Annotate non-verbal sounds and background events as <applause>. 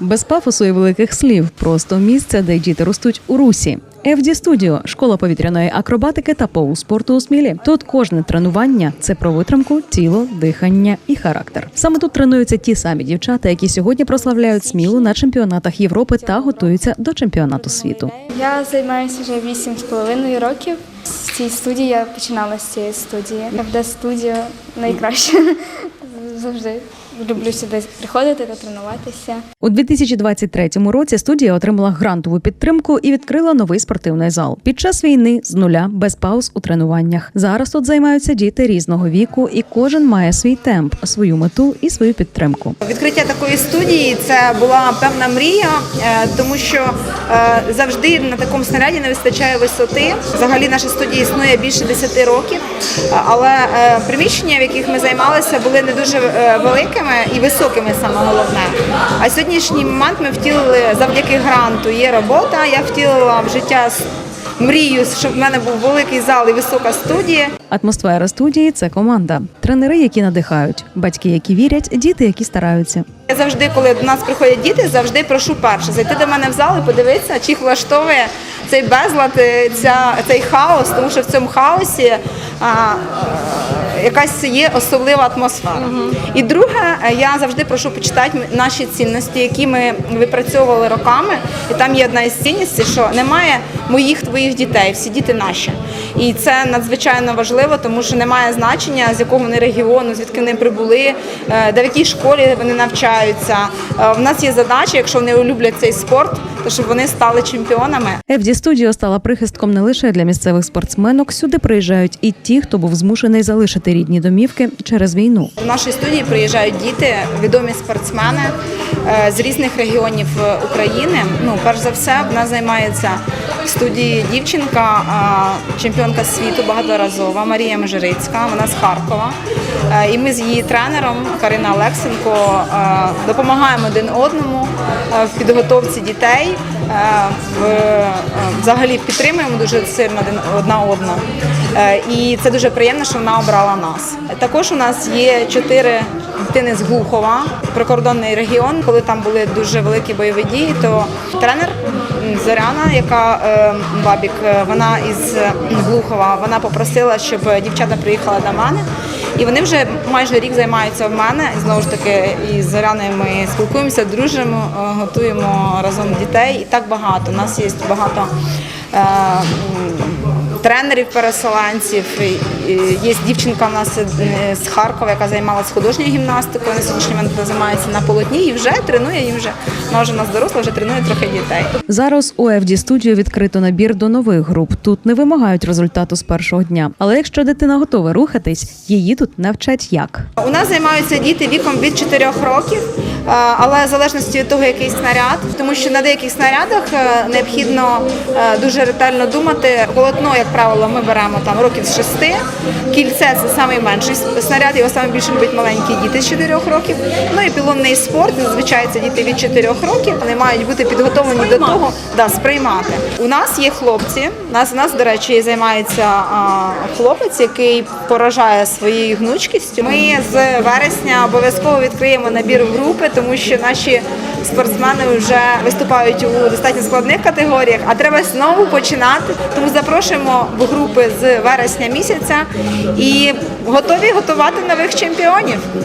Без пафосу і великих слів, просто місце, де діти ростуть у русі. FD Studio – школа повітряної акробатики та поу спорту у Смілі. Тут кожне тренування це про витримку, тіло, дихання і характер. Саме тут тренуються ті самі дівчата, які сьогодні прославляють Смілу на чемпіонатах Європи та готуються до чемпіонату світу. Я займаюся вже вісім з половиною років. З цієї студії я починала з цієї студії. ФД студіо найкраще. <laughs> Завжди люблю сюди приходити та тренуватися. У 2023 році студія отримала грантову підтримку і відкрила новий спортивний зал. Під час війни з нуля без пауз у тренуваннях. Зараз тут займаються діти різного віку, і кожен має свій темп, свою мету і свою підтримку. Відкриття такої студії це була певна мрія, е, тому що завжди на такому снаряді не вистачає висоти. Взагалі наша студія існує більше 10 років, е, але е, приміщення, в яких ми займалися, були не дуже е, великими і високими, саме головне. А сьогоднішній момент ми втілили завдяки гранту. Є робота. Я втілила в життя мрію, щоб в мене був великий зал і висока студія. Атмосфера студії це команда, тренери, які надихають, батьки, які вірять, діти, які стараються. Я завжди, коли до нас приходять діти, завжди прошу перше зайти до мене в зал і подивитися, чи їх влаштовує цей безлад, е, ця, цей хаос, тому що в цьому хаосі а, якась є особлива атмосфера. І друге, е, я завжди прошу почитати наші цінності, які ми випрацьовували роками. І там є одна із цінностей, що немає моїх твоїх дітей, всі діти наші. І це надзвичайно важливо, тому що немає значення, з якого вони регіону, звідки вони прибули, е, де в якій школі вони навчаються. Е, В нас є задача, якщо вони люблять цей спорт, то щоб вони стали чемпіонами. FD Studio стала прихистком не лише для місцевих спортсменок. Сюди приїжджають і ті, хто був змушений залишити рідні домівки через війну. До нашої студії приїжджають діти, відомі спортсмени е, з різних регіонів України. Ну, перш за все, в нас займається в студії дівчинка, чемпіонка світу багаторазова Марія Межирицька. Вона з Харкова. Е, І ми з її тренером Карина Олексенко е, допомагаємо один одному е, в підготовці дітей. взагалі підтримуємо дуже сильно одна одну. Е, І це дуже приємно, що вона обрала нас. Також у нас є чотири дитини з Глухова, прикордонний регіон. Коли там були дуже великі бойові дії, то тренер Зоряна, яка Бабік, вона із Глухова, вона попросила, щоб дівчата приїхали до мене. І вони вже майже рік займаються в мене. І знову ж таки, із Зоряною ми спілкуємося, дружимо, е, готуємо разом дітей. І так багато. У нас є багато. М, тренерів переселенців. І- і Є дівчинка в нас е, з Харкова, яка займалася художньою гімнастикою. На сьогоднішній момент вона займається на полотні і вже тренує їм вже. Вона вже у нас доросла, вже тренує трохи дітей. Зараз у FD Studio відкрито набір до нових груп. Тут не вимагають результату з першого дня. Але якщо дитина готова рухатись, її тут навчать як. У нас займаються діти віком від 4 років, але в залежності від того, який снаряд, тому що на деяких снарядах е, необхідно е, дуже ретельно думати. Полотно, як правило, ми беремо там років з 6. Кільце це найменший снаряд, його саме більше люблять маленькі діти з 4 років. Ну і пілонний спорт, зазвичай це діти від 4 років. Вони мають бути підготовлені до того, да, сприймати. У нас є хлопці. У нас, у нас, до речі, займається а, хлопець, який поражає своєю гнучкістю. Ми з вересня обов'язково відкриємо набір в групи, тому що наші спортсмени вже виступають у достатньо складних категоріях, а треба знову починати. Тому запрошуємо в групи з вересня місяця і готові готувати нових чемпіонів.